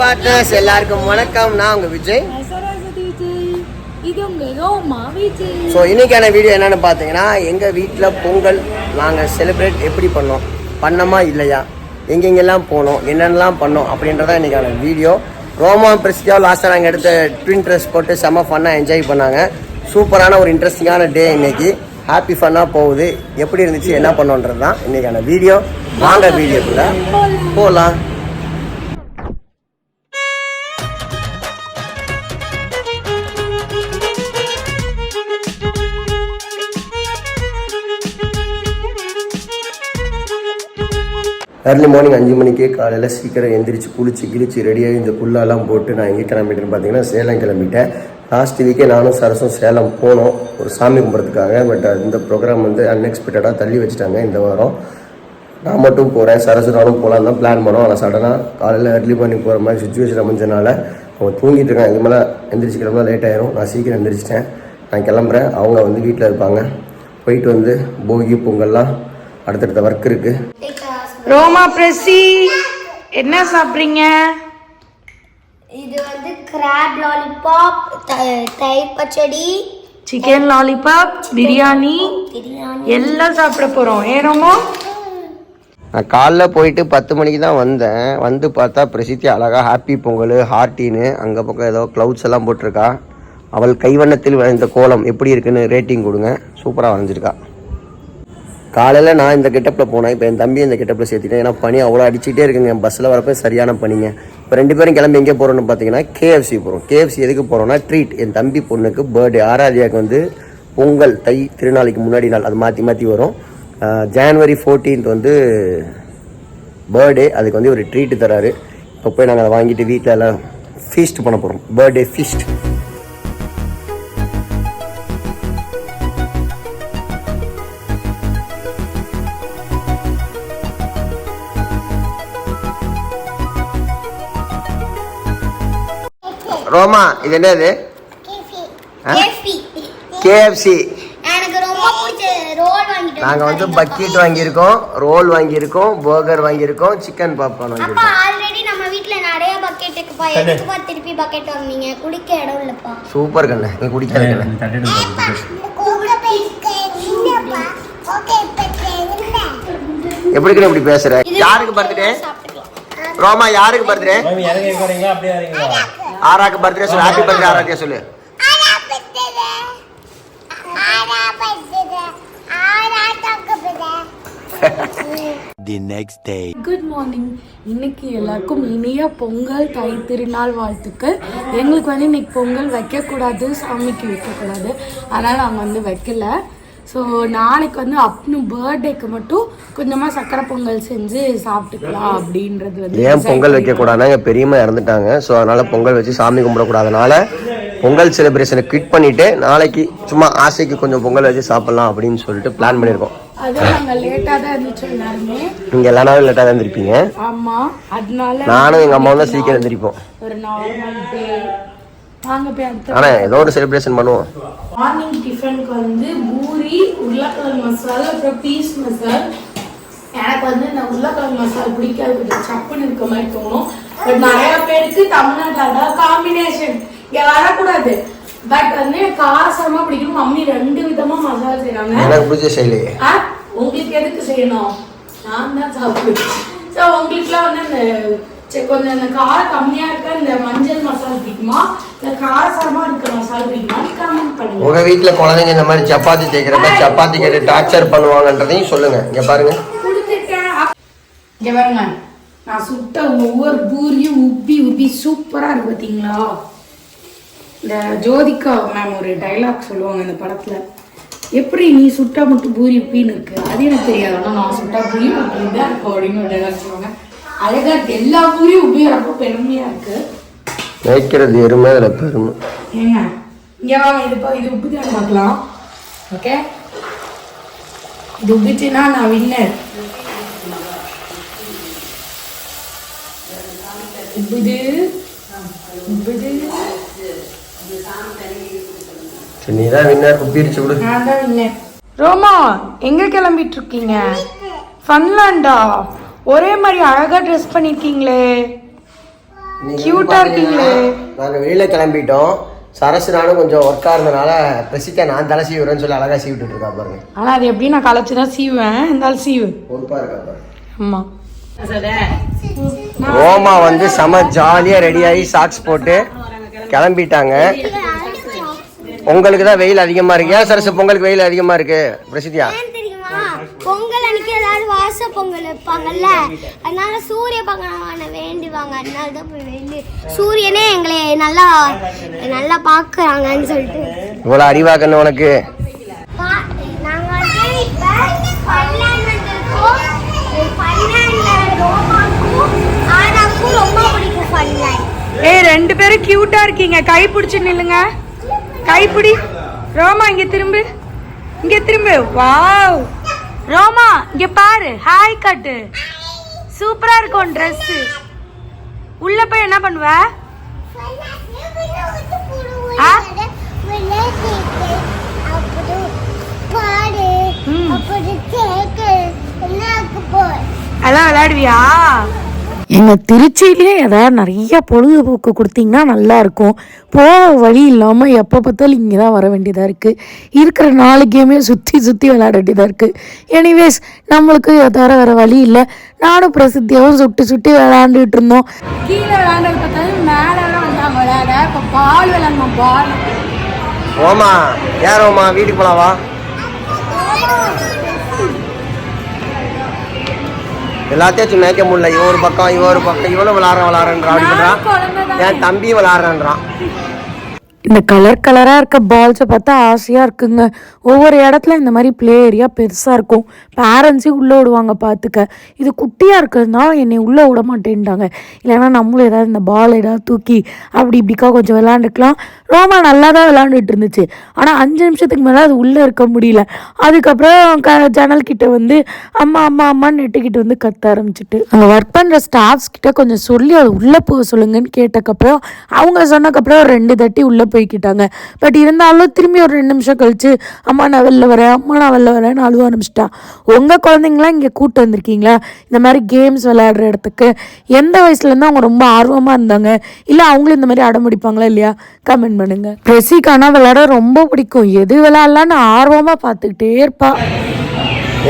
Partners எல்லாருக்கும் வணக்கம். நான் உங்க விஜய். ஸோ இன்னைக்கான வீடியோ என்னன்னு பார்த்தீங்கன்னா எங்கள் வீட்டில் பொங்கல் நாங்கள் செலிப்ரேட் எப்படி பண்ணோம்? பண்ணோமா இல்லையா? எங்கெங்கெல்லாம் போனோம்? என்னென்னலாம் பண்ணோம்? அப்படின்றதான் இன்னைக்கான வீடியோ ரோமா பிரசித்தியாக லாஸ்ட்டாக நாங்கள் எடுத்த ட்வின் ட்ரெஸ் போட்டு செம்ம ஃபன்னாக என்ஜாய் பண்ணாங்க. சூப்பரான ஒரு இன்ட்ரெஸ்டிங்கான டே இன்னைக்கு. ஹாப்பி ஃபன்னாக போகுது. எப்படி இருந்துச்சு? என்ன பண்ணோன்றது தான் இன்னைக்கான வீடியோ வாங்க வீடியோக்குள்ளே போகலாம் ஏர்லி மார்னிங் அஞ்சு மணிக்கே காலையில் சீக்கிரம் எந்திரிச்சு குளிச்சு கிழிச்சு ரெடியாகி இந்த குள்ளாலாம் போட்டு நான் எங்கே கிளம்பிட்டேன்னு பார்த்தீங்கன்னா சேலம் கிளம்பிட்டேன். லாஸ்ட் வீக்கே நானும் சரசும் சேலம் போனோம். ஒரு சாமி கும்பிட்றதுக்காக பட் இந்த ப்ரோக்ராம் வந்து அன்எக்ஸ்பெக்டடாக தள்ளி வச்சுட்டாங்க இந்த வாரம். நான் மட்டும் போகிறேன் சரசு நானும் போகலான்னு தான் பிளான் பண்ணோம். ஆனால் சடனாக காலையில் ஏர்லி மார்னிங் போகிற மாதிரி சுச்சுவேஷன் அமைஞ்சனால அவங்க தூங்கிட்டு இருக்காங்க. இது மேலே எந்திரிச்சு கிளம்புனா லேட் ஆயிரும். நான் சீக்கிரம் எந்திரிச்சிட்டேன். நான் கிளம்புறேன். அவங்க வந்து வீட்டில் இருப்பாங்க. போயிட்டு வந்து போகி பொங்கல்லாம் அடுத்தடுத்த ஒர்க் இருக்குது ரோமா பிரசி என்ன சாப்பிட்றீங்க? இது வந்து கிராப் லாலிபாப் தயிர் பச்சடி. Chicken lollipop biryani. எல்லாம் சாப்பிட போறோம். ஏறோமோ நான் காலைல போயிட்டு பத்து மணிக்கு தான் வந்தேன். வந்து பார்த்தா பிரசித்தி அழகா ஹாப்பி பொங்கல் ஹார்ட்டின்னு அங்கே பக்கம் ஏதோ க்ளவுட்ஸ் எல்லாம் போட்டிருக்கா. அவள் கைவண்ணத்தில் இந்த கோலம் எப்படி இருக்குன்னு ரேட்டிங் கொடுங்க. சூப்பராக வரைஞ்சிருக்கா. காலையில் நான் இந்த கெட்டப்பில் போனேன். இப்போ என் தம்பி இந்த கெட்டப்பில் சேர்த்துட்டேன். ஏன்னா பனி அவ்வளோ அடிச்சுட்டே இருக்குங்க. என் பஸ்ஸில் வரப்போ சரியான பனிங்க. இப்போ ரெண்டு பேரும் கிளம்பி எங்கே போகிறோன்னு பார்த்தீங்கன்னா கேஎஃப்சி போகிறோம் கேஎஃப்சி எதுக்கு போகிறோம்னா ட்ரீட் என் தம்பி பொண்ணுக்கு பர்த்டே ஆராதியாவுக்கு வந்து பொங்கல் தை திருநாளைக்கு முன்னாடி நாள். அது மாற்றி மாற்றி வரும். ஜான்வரி ஃபோர்டீன்த் வந்து பர்த்டே அதுக்கு வந்து ஒரு ட்ரீட்டு தராரு. இப்போ போய் நாங்கள் அதை வாங்கிட்டு வீட்டில் எல்லாம் ஃபீஸ்ட் பண்ண போகிறோம் பர்த்டே ஃபீஸ்ட் ரோமா இது என்னது? கேஎஃப்சி எனக்கு ரொம்ப பிடிச்ச ரோல் வாங்கிட்டு நாங்கள் வந்து பக்கெட் வாங்கியிருக்கோம் ரோல் வாங்கியிருக்கோம் பர்கர் வாங்கியிருக்கோம் சிக்கன் பாப்கார்ன் அப்பா வாங்கியிருக்கோம் ஆல்ரெடி நம்ம வீட்ல நிறைய பக்கெட் இருக்குப்பா எதுக்குப்பா திருப்பி பக்கெட் வாங்குனீங்க? குடிக்க இடம் இல்லப்பா. சூப்பர் கண்ணு. நீ குடிக்காத கண்ணு. எப்படி கண்ணு இப்படி பேசுற? யாருக்கு பர்த்டே ரோமா யாருக்கு பர்த்டே அப்படியே இறங்குங்களா ஆராக்கு பர்த்டே சொல்லு. ஹாப்பி பர்த்டே ஆராக்கே சொல்லு. The next day. Good morning இன்னைக்கு எல்லாருக்கும் இனிய பொங்கல் தை திருநாள் வாழ்த்துக்கள். எங்களுக்கு வந்து இன்னைக்கு பொங்கல் வைக்கக்கூடாது சாமிக்கு வைக்கக்கூடாது. அதனால் நாங்கள் வந்து வைக்கல. ஸோ நாளைக்கு வந்து அப்னு பர்த்டேக்கு மட்டும் கொஞ்சமாக சக்கரை பொங்கல் செஞ்சு சாப்பிட்டுக்கலாம் அப்படின்றது வந்து ஏன் பொங்கல் வைக்கக்கூடாதுன்னா எங்கள் பெரியம்மா இறந்துட்டாங்க. ஸோ அதனால பொங்கல் வச்சு சாமி கும்பிடக்கூடாதனால பொங்கல் செலிப்ரேஷனை குவிட் பண்ணிட்டு நாளைக்கு சும்மா ஆசைக்கு கொஞ்சம் பொங்கல் வச்சு சாப்பிடலாம் அப்படின்னு சொல்லிட்டு பிளான் பண்ணியிருக்கோம். நீங்கள் எல்லா நாளும் லேட்டாக தான் அதனால நானும் எங்கள் அம்மாவும் தான் சீக்கிரம் எந்திரிப்போம். வாங்க போய் அடுத்த ஆனால் ஏதோ ஒரு செலிப்ரேஷன் பண்ணுவோம். மார்னிங் டிஃபனுக்கு வந்து பூரி உருளைக்கிழங்கு மசாலா அப்புறம் பீஸ் மசால். எனக்கு வந்து இந்த உருளைக்கிழங்கு மசாலா பிடிக்காது. கொஞ்சம் சப்புன்னு இருக்க மாதிரி தோணும். பட் நிறைய பேருக்கு தமிழ்நாட்டில் காம்பினேஷன் இங்க வரக்கூடாது. பட் வந்து காரசாரமா பிடிக்கும் மம்மி ரெண்டு விதமா மசாலா செய்றாங்க. எனக்கு பிடிச்ச செயலி. ஆ, உங்களுக்கு எதுக்கு செய்யணும்? நான் தான் சாப்பிடுவேன். ஸோ உங்களுக்குலாம் வந்து அந்த சரி, கொஞ்சம் இந்த காரம் கம்மியா இருக்க இந்த மஞ்சள் மசாலா பிடிக்குமா? இந்த காரசாரமா இருக்க மசாலா பிடிக்குமா? கமெண்ட் பண்ணுங்க. உங்கள் வீட்டில் குழந்தைங்க இந்த மாதிரி சப்பாத்தி தேய்க்கிறப்ப சப்பாத்தி கேட்டு டார்ச்சர் பண்ணுவாங்கன்றதையும் சொல்லுங்க. இங்கே பாருங்க. இங்க பாருங்க. நான் சுட்ட ஒவ்வொரு பூரியும் உப்பி உப்பி சூப்பரா இருக்கு பாத்தீங்களா? இந்த ஜோதிகா மேம் ஒரு டைலாக் சொல்லுவாங்க இந்த படத்துல. எப்படி நீ சுட்டா மட்டும் பூரி உப்பின்னு இருக்கு? அது எனக்கு தெரியாது. ஆனா நான் சுட்டா பூரி உப்பி தான் இருக்கும் அப்படின்னு ஒரு டைலாக் சொல்லுவாங்க. அழகா எல்லா பூரியும் உப்பி வரப்போ பெருமையா இருக்கு. மேய்க்கிறது எருமை அதில் பெருமை. ஏங்க இங்க வாங்க இது பா இது உப்பு தான் பார்க்கலாம். ஓகே? இது உப்பிச்சுன்னா நான் வின்னர் உப்புது? உப்புது? சரி நீ தான் வின்னர் குப்பிரிச்சு விடு நான் தான் வின்னர் ரோமா எங்க கிளம்பிட்டு இருக்கீங்க? ஃபன்லாண்டா ஒரே மாதிரி அழகா ட்ரெஸ் பண்ணிருக்கீங்களே. கியூட்டா இருக்கீங்களே. நாங்கள் வெளியில் கிளம்பிட்டோம். சரசு நானும் கொஞ்சம் ஒர்க்காக இருந்தனால பிரசித்தா நான் தலை சீவுறேன்னு சொல்லி அழகாக சீவிட்டு இருக்கா பாருங்க. ஆனா அது எப்படி நான் களைச்சு தான் சீவேன் இருந்தாலும் சீவு. பொறுப்பாக இருக்கா பாருங்க. ஆமா. ரோமா வந்து செம ஜாலியாக ரெடியாகி சாக்ஸ் போட்டு கிளம்பிட்டாங்க. உங்களுக்கு தான் வெயில் அதிகமாக இருக்கு. ஏன் சரசு பொங்கலுக்கு வெயில் அதிகமாக இருக்கு பிரசித்தியா? தெரியுமா பொங்கல் அன்னைக்கு எல்லாரும் வாச பொங்கல் வைப்பாங்கல்ல? அதனால சூரிய பகவான வேண்டுவாங்க அதனால தான் போய் வேண்டி சூரியனே எங்களை நல்லா நல்லா பார்க்கறாங்கன்னு சொல்லிட்டு. இவ்வளோ அறிவாக்கன்னு உனக்கு. ஏய் ரெண்டு பேரும் கியூட்டா இருக்கீங்க. கை பிடிச்சு நில்லுங்க. கைப்பிடி. ரோமா இங்க திரும்பு. இங்க திரும்பு. வாவ். ரோமா இங்க பாரு ஹாய் கட்டு. சூப்பரா இருக்கும் Dress. உள்ள போய் என்ன பண்ணுவ. எல்லாம் விளையாடுவியா? எங்க திருச்சியிலே ஏதாவது நிறைய பொழுதுபோக்கு கொடுத்தீங்கன்னா நல்லா இருக்கும். போக வழி இல்லாமல் எப்போ பார்த்தாலும் இங்கே தான் வர வேண்டியதாக இருக்குது இருக்கிற நாலு கேமே சுற்றி சுற்றி விளையாட வேண்டியதாக இருக்குது எனிவேஸ் நம்மளுக்கு தவிர வேறு வழி இல்லை. நானும் பிரசித்தியாகவும் சுட்டு சுட்டி விளையாண்டுட்டு இருந்தோம். கீழே விளையாண்டது பார்த்தாலும் மேலே வந்தாங்க விளையாட. இப்போ பால் விளையாடணும் பால். ரோமா ஏன் ரோமா வீட்டுக்கு போலாம் வா எல்லாத்தையும் மேய்க்க முடியல. இவன் ஒரு பக்கம் இவன் ஒரு பக்கம். இவனும் விளாட்றான் விளாட்றான் அப்படி பண்ணுறான் என் தம்பி விளாட்றான்றான். இந்த கலர் கலராக இருக்க பால்ஸை பார்த்தா ஆசையாக இருக்குங்க. ஒவ்வொரு இடத்துல இந்த மாதிரி ப்ளே ஏரியா பெருசாக இருக்கும். பேரண்ட்ஸே உள்ளே விடுவாங்க பார்த்துக்க இது குட்டியாக இருக்கிறதுனால என்னை உள்ளே விட மாட்டேன்ட்டாங்க. இல்லைன்னா நம்மளும் ஏதாவது இந்த பால் ஏதாவது தூக்கி அப்படி இப்படிக்கா கொஞ்சம் விளாண்டுக்கலாம் ரொம்ப நல்லா தான் விளாண்டுட்டு இருந்துச்சு. ஆனால் அஞ்சு நிமிஷத்துக்கு மேலே அது உள்ளே இருக்க முடியல. அதுக்கப்புறம் க ஜன்னல் கிட்ட வந்து அம்மா அம்மா அம்மான்னு நெட்டுக்கிட்டு வந்து கத்த ஆரம்பிச்சிட்டு. அங்கே ஒர்க் பண்ணுற ஸ்டாஃப்ஸ் கிட்ட கொஞ்சம் சொல்லி அது உள்ளே போக சொல்லுங்கன்னு கேட்டக்கப்புறம் அவங்க சொன்னக்கப்புறம் ஒரு ரெண்டு தட்டி உள்ளே போய்க்கிட்டாங்க. பட் இருந்தாலும் திரும்பி ஒரு ரெண்டு நிமிஷம் கழிச்சு அம்மா நான் வெளில வரேன். அம்மா நான் வெளில வரேன்னு அழுவ ஆரம்பிச்சிட்டா. உங்கள் குழந்தைங்களாம் இங்கே கூட்டு வந்திருக்கீங்களா? இந்த மாதிரி கேம்ஸ் விளையாடுற இடத்துக்கு. எந்த வயசுலேருந்து அவங்க ரொம்ப ஆர்வமாக இருந்தாங்க? இல்லை அவங்களும் இந்த மாதிரி அடம் பிடிப்பாங்களா இல்லையா? கமெண்ட் பண்ணுங்க. ரெசிகானா விளையாட ரொம்ப பிடிக்கும். எது விளையாடலான்னு ஆர்வமாக பார்த்துக்கிட்டே இருப்பா.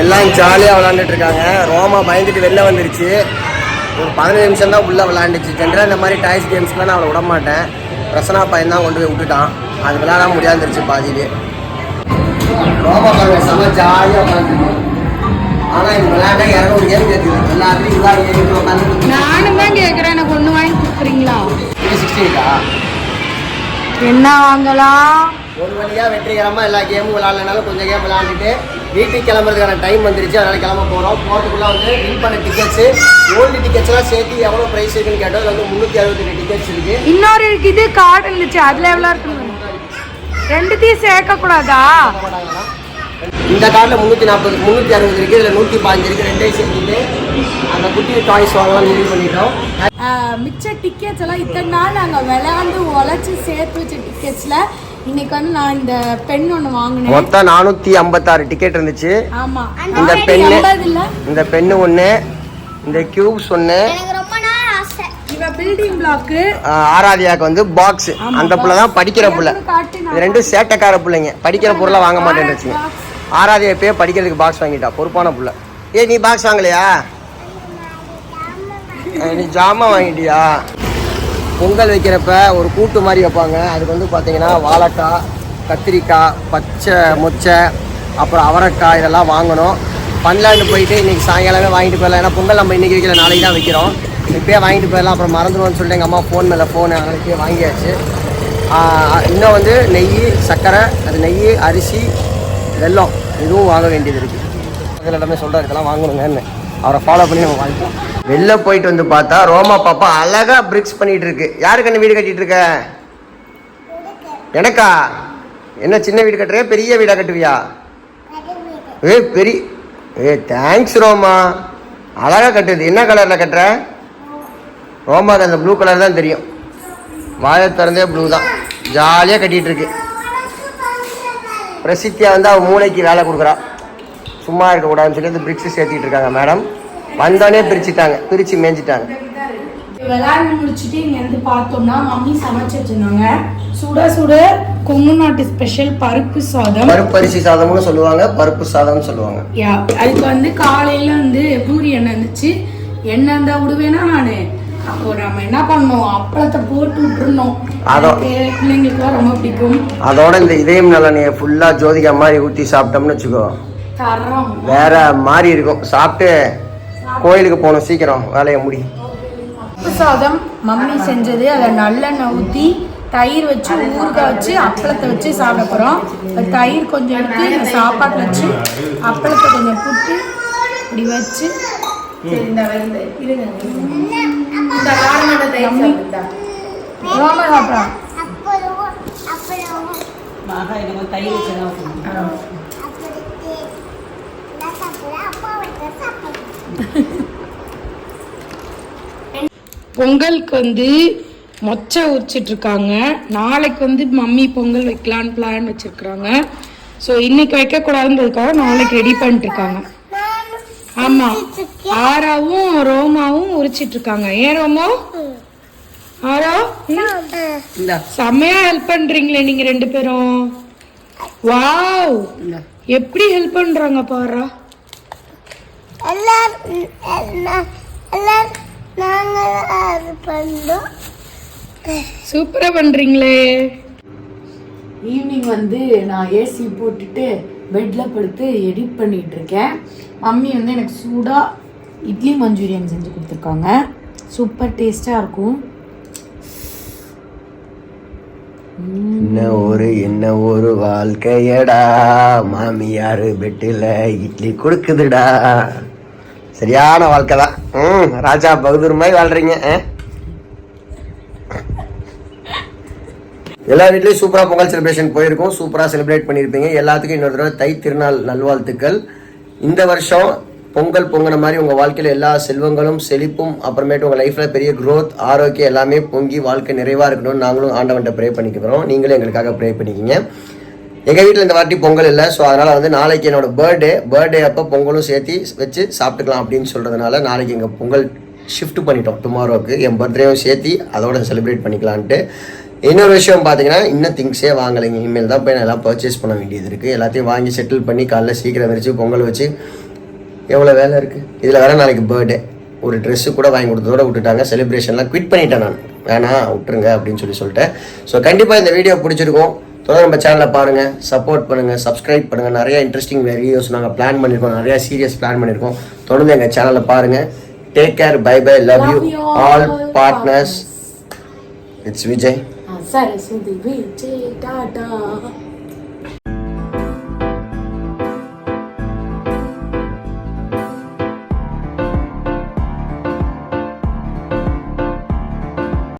எல்லாம் ஜாலியாக விளாண்டுட்டு இருக்காங்க. ரோமா பயந்துட்டு வெளில வந்துருச்சு. ஒரு பதினஞ்சு நிமிஷம் தான் உள்ளே விளாண்டுச்சு. ஜென்ரலாக இந்த மாதிரி டாய்ஸ் கேம்ஸ்லாம் நான் அவளை விட மாட்டேன் பிரசனா பையன் தான் கொண்டு போய் விட்டுட்டான். அது விளையாட முடியாந்துருச்சு பாதியிலே. ரோமா பாருங்க செம்ம ஜாலியாக உட்காந்துருக்கு ஆனால் இது விளையாட இரநூறு கேம் கேட்குது. எல்லாத்துலையும் இதாக உட்காந்து நானும் தான் கேட்குறேன். எனக்கு ஒன்று வாங்கி கொடுக்குறீங்களா? சிக்ஸ்டீன்க்கா என்ன வாங்கலாம்? ஒரு வழியாக வெற்றிகரமாக எல்லா கேமும் விளாட்லனாலும் கொஞ்சம் கேம் விளாண்டுட்டு வீட்டுக்கு கிளம்புறதுக்கான டைம் வந்துருச்சு. அதனால் கிளம்ப போகிறோம் போகிறதுக்குள்ள வந்து வின் பண்ண டிக்கெட்ஸு ஓல்டு டிக்கெட்ஸ்லாம் சேர்த்து எவ்வளோ ப்ரைஸ் இருக்குன்னு கேட்டோம். அதில் வந்து முந்நூற்றி அறுபத்தெட்டு டிக்கெட்ஸ் இருக்குது இன்னொரு இது கார்டு இருந்துச்சு. அதுல எவ்வளோ இருக்குன்னு ரெண்டுத்தையும் சேர்க்க கூடாதா இந்த கார்டில் முந்நூற்றி நாற்பது முந்நூற்றி அறுபது இருக்குது இதில் நூற்றி பாஞ்சு இருக்குது ரெண்டையும் சேர்த்துட்டு அந்த குட்டி டாய்ஸ் வாங்கலாம் முடிவு பண்ணிட்டோம். மிச்ச டிக்கெட்ஸ் எல்லாம் இத்தனை நாள் நாங்கள் விளையாண்டு உழைச்சி சேர்த்து வச்ச டிக்கெட்ஸில் இன்னைக்கு வந்து நான் இந்த பென் ஒன்று வாங்கினேன். மொத்தம் நானூற்றி ஐம்பத்தாறு டிக்கெட் இருந்துச்சு. ஆமா. இந்த இல்ல இந்த பெண்ணு ஒன்று இந்த கியூப்ஸ் ஒன்று எனக்கு ரொம்ப நாள் ஆசை. இவ பில்டிங் பிளாக்கு ஆராதியாக்கு வந்து பாக்ஸ் அந்த புள்ள தான் படிக்கிற புள்ள. இது ரெண்டும் சேட்டைக்கார பிள்ளைங்க. படிக்கிற பொருளை வாங்க மாட்டேன்னுச்சுங்க ஆராதியா இப்பயே படிக்கிறதுக்கு பாக்ஸ் வாங்கிட்டா. பொறுப்பான புள்ள. ஏ நீ பாக்ஸ் வாங்கலையா? நீ ஜாமான் வாங்கிட்டியா? பொங்கல் வைக்கிறப்ப ஒரு கூட்டு மாதிரி வைப்பாங்க. அதுக்கு வந்து பார்த்தீங்கன்னா வாழைக்காய் கத்திரிக்காய் பச்சை மொச்சை அப்புறம் அவரைக்காய் இதெல்லாம் வாங்கணும். பன்லாண்டு போயிட்டு இன்றைக்கி சாயங்காலமே வாங்கிட்டு போயிடலாம். ஏன்னா பொங்கல் நம்ம இன்றைக்கி வைக்கல நாளைக்கு தான் வைக்கிறோம். இப்போயே வாங்கிட்டு போயிடலாம். அப்புறம் மறந்துடுவோம்னு சொல்லிட்டு எங்கள் அம்மா ஃபோன் மேலே ஃபோனு அதனால வாங்கியாச்சு. இன்னும் வந்து நெய் சர்க்கரை அது நெய் அரிசி வெல்லம் இதுவும் வாங்க வேண்டியது இருக்குது அதில் எல்லாமே சொல்கிறார் இதெல்லாம் வாங்கணுங்கன்னு. அவரை ஃபாலோ பண்ணி நம்ம வாங்கிக்கலாம். வெளில போயிட்டு வந்து பார்த்தா ரோமா பாப்பா அழகா பிரிக்ஸ் பண்ணிட்டு இருக்கு. யாருக்கு என்ன வீடு கட்டிட்டு இருக்க? எனக்கா? என்ன சின்ன வீடு கட்டுறியா பெரிய வீடா கட்டுவியா? ஏ பெரிய ஏ தேங்க்ஸ் ரோமா. அழகா கட்டுது. என்ன கலர்ல கட்டுற? ரோமாக்கு அந்த ப்ளூ கலர் தான் தெரியும். வாயை திறந்தே ப்ளூ தான். ஜாலியாக கட்டிகிட்டு இருக்கு. பிரசித்தியாக வந்து அவன் மூளைக்கு வேலை கொடுக்குறா. சும்மா இருக்கக்கூடாதுன்னு சொல்லி அந்த பிரிக்ஸு சேர்த்திட்டு இருக்காங்க மேடம் வந்தோடனே பிரிச்சுட்டாங்க பிரித்து மேய்ஞ்சிட்டாங்க விளையாண்டு முடிச்சுட்டு இங்க வந்து பார்த்தோம்னா மம்மி சமைச்சு வச்சிருந்தாங்க. சுட சுட கொங்கு நாட்டு ஸ்பெஷல் பருப்பு சாதம். பருப்பரிசி சாதம்னு சொல்லுவாங்க பருப்பு சாதம்னு சொல்லுவாங்க. யா அதுக்கு வந்து காலையில வந்து பூரி எண்ணெய் இருந்துச்சு. எண்ணெய் இருந்தா விடுவேனா நானு? அப்போ நம்ம என்ன பண்ணோம் அப்பளத்தை போட்டு விட்டுருந்தோம் பிள்ளைங்களுக்குலாம் ரொம்ப பிடிக்கும். அதோட இந்த இதயம் நல்லெண்ணெயை ஃபுல்லா ஜோதிகா மாதிரி ஊற்றி சாப்பிட்டோம்னு வச்சுக்கோ. வேற மாதிரி இருக்கும். சாப்பிட்டு கோயிலுக்கு போகணும் சீக்கிரம் வேலையை முடி. சாதம் மம்மி செஞ்சது. அதை நல்லெண்ணெய் ஊற்றி தயிர் வச்சு ஊறுகாய் வச்சு அப்பளத்தை வச்சு சாப்பிட போகிறோம் தயிர் கொஞ்சம் எடுத்து இந்த சாப்பாட்டில் வச்சு அப்பளத்தை கொஞ்சம் போட்டு இப்படி வச்சு. சரி இந்த வந்து இருங்க இந்த காரணத்தை தயிர் சாப்பிட்டா ரோமா சாப்பிட்றான் அப்புறம் அப்புறம் மகா எனக்கு தயிர் வச்சுதான் அப்புறம் நான் சாப்பிடுறேன் அப்பா வைக்க சாப்பிடுறேன் பொங்கலுக்கு வந்து மொச்சை உரிச்சிட்டு இருக்காங்க நாளைக்கு வந்து மம்மி பொங்கல் வைக்கலான்னு பிளான் வச்சிருக்காங்க ஸோ இன்னைக்கு வைக்கக்கூடாதுன்றதுக்காக நாளைக்கு ரெடி பண்ணிட்டு இருக்காங்க ஆமா. ஆராவும் ரோமாவும் உரிச்சிட்டு இருக்காங்க ஏன் ரோமோ? ஆரா? செம்மையா ஹெல்ப் பண்றீங்களே நீங்க ரெண்டு பேரும். வாவ் எப்படி ஹெல்ப் பண்றாங்க பாரா? எல்லாரும் எல்லா- எல்லாரும் நாங்கள் அது பண்ணோம் சூப்பரா பண்றீங்களே. ஈவினிங் வந்து நான் ஏசி போட்டுட்டு பெட்டில் படுத்து எடிட் பண்ணிட்டு இருக்கேன். மம்மி வந்து எனக்கு சூடாக இட்லி மஞ்சூரியன் செஞ்சு கொடுத்துருக்காங்க. சூப்பர் டேஸ்ட்டாக இருக்கும். என்ன ஒரு என்ன ஒரு வாழ்க்கையடா. மாமியார் பெட்டில் இட்லி கொடுக்குதுடா. சரியான வாழ்க்கை தான். ம் ராஜா பகதூர் மாதிரி வாழ்றீங்க எல்லா வீட்லேயும் சூப்பராக பொங்கல் செலிப்ரேஷன் போயிருக்கோம். சூப்பராக செலிப்ரேட் பண்ணியிருப்பீங்க. எல்லாத்துக்கும் இன்னொரு தடவை தை திருநாள் நல்வாழ்த்துக்கள். இந்த வருஷம் பொங்கல் பொங்கின மாதிரி உங்கள் வாழ்க்கையில் எல்லா செல்வங்களும் செழிப்பும் அப்புறமேட்டு உங்கள் லைஃப்பில் பெரிய க்ரோத் ஆரோக்கியம் எல்லாமே பொங்கி வாழ்க்கை நிறைவாக இருக்கணும்னு நாங்களும் ஆண்டவன்ட்ட ப்ரே பண்ணிக்கிறோம். நீங்களும் எங்களுக்காக ப்ரே பண்ணிக்கிங்க. எங்கள் வீட்டில் இந்த வாட்டி பொங்கல் இல்லை. ஸோ அதனால் வந்து நாளைக்கு என்னோடய பர்த்டே பர்த்டே அப்போ பொங்கலும் சேர்த்து வச்சு சாப்பிட்டுக்கலாம் அப்படின்னு சொல்கிறதுனால நாளைக்கு எங்கள் பொங்கல் ஷிஃப்ட் பண்ணிட்டோம். டுமாரோக்கு என் பர்த்டேவும் சேர்த்து அதோட செலிப்ரேட் பண்ணிக்கலான்ட்டு. இன்னொரு விஷயம் பார்த்தீங்கன்னா இன்னும் திங்ஸே வாங்கலைங்க. இனிமேல் தான் போய் நான் எல்லாம் பர்ச்சேஸ் பண்ண வேண்டியது இருக்குது எல்லாத்தையும் வாங்கி செட்டில் பண்ணி காலைல சீக்கிரம் வச்சு பொங்கல் வச்சு எவ்வளோ வேலை இருக்குது இதில் வேறு நாளைக்கு பர்த்டே ஒரு ட்ரெஸ்ஸு கூட வாங்கி கொடுத்ததோட விட்டுட்டாங்க. செலிப்ரேஷன்லாம் குவிட் பண்ணிட்டேன் நான். வேணாம் விட்டுருங்க அப்படின்னு சொல்லி சொல்லிட்டேன். ஸோ கண்டிப்பாக இந்த வீடியோ பிடிச்சிருக்கும். தொடர்ந்து நம்ம சேனலை பாருங்கள் சப்போர்ட் பண்ணுங்கள் சப்ஸ்கிரைப் பண்ணுங்கள் நிறைய இன்ட்ரெஸ்டிங் வீடியோஸ் நாங்கள் பிளான் பண்ணியிருக்கோம் நிறைய சீரியஸ் பிளான் பண்ணியிருக்கோம் தொடர்ந்து எங்கள் சேனலை பாருங்கள் take care bye bye love you all partners it's Vijay Saraswathi Vijay tata